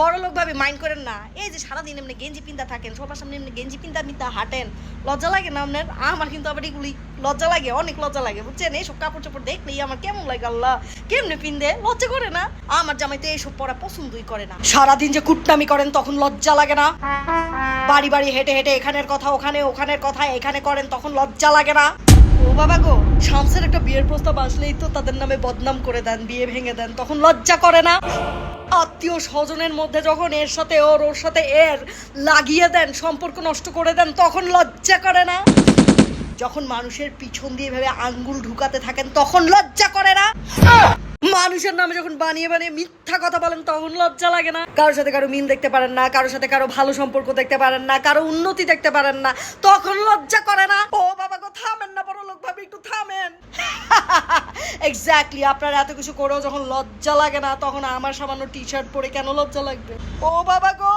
বড় লোক ভাবে মাইন্ড করেন না। এই যে সারাদিন এমনি গেঞ্জি পিন্দা থাকেন, সবার সামনে এমনি গেঞ্জি পিন্দা মিন্দা হাঁটেন, লজ্জা লাগে না আপনার? আমার কিন্তু আবার এগুলি লজ্জা লাগে, অনেক লজ্জা লাগে, বুঝছেন? এইসব কাপড় চোপড় দেখলেই আমার কেমন লাগে আল্লাহ? কেমনে পিন্দে? লজ্জা করে না? আমার জামাইতে এইসব পরা পছন্দই করে না। সারাদিন যে কুটনামি করেন তখন লজ্জা লাগে না। বাড়ি বাড়ি হেঁটে হেঁটে এখানের কথা, ওখানে ওখানের কথা, এখানে করেন তখন লজ্জা লাগে না। ও বাবা গো, শামসের একটা বিয়ের প্রস্তাব আসলেই তো তাদের নামে বদনাম করে দেন, বিয়ে ভেঙে দেন, তখন লজ্জা করে না? আত্মীয় স্বজনের মধ্যে যখন এর সাথে ওর ওর সাথে এর লাগিয়ে দেন, সম্পর্ক নষ্ট করে দেন, তখন লজ্জা করে না? যখন মানুষের পিছন দিয়ে ভেবে আঙ্গুল ঢুকাতে থাকেন, তখন লজ্জা করে না? মানুষের নামে যখন বানিয়ে বানিয়ে মিথ্যা কথা বলেন, তখন লজ্জা লাগে না? কারোর সাথে কারও মিল দেখতে পারেন না, কারোর সাথে কারও ভালো সম্পর্ক দেখতে পারেন না, কারও উন্নতি দেখতে পারেন না, তখন লজ্জা করে না ও বাবা গো থামেন না বড় লোক ভাবে একটু থামেন এক্স্যাক্টলি আপনারা এত কিছু করেও যখন লজ্জা লাগে না, তখন আমার সামান্য টি শার্ট পরে কেন লজ্জা লাগবে? ও বাবা গো!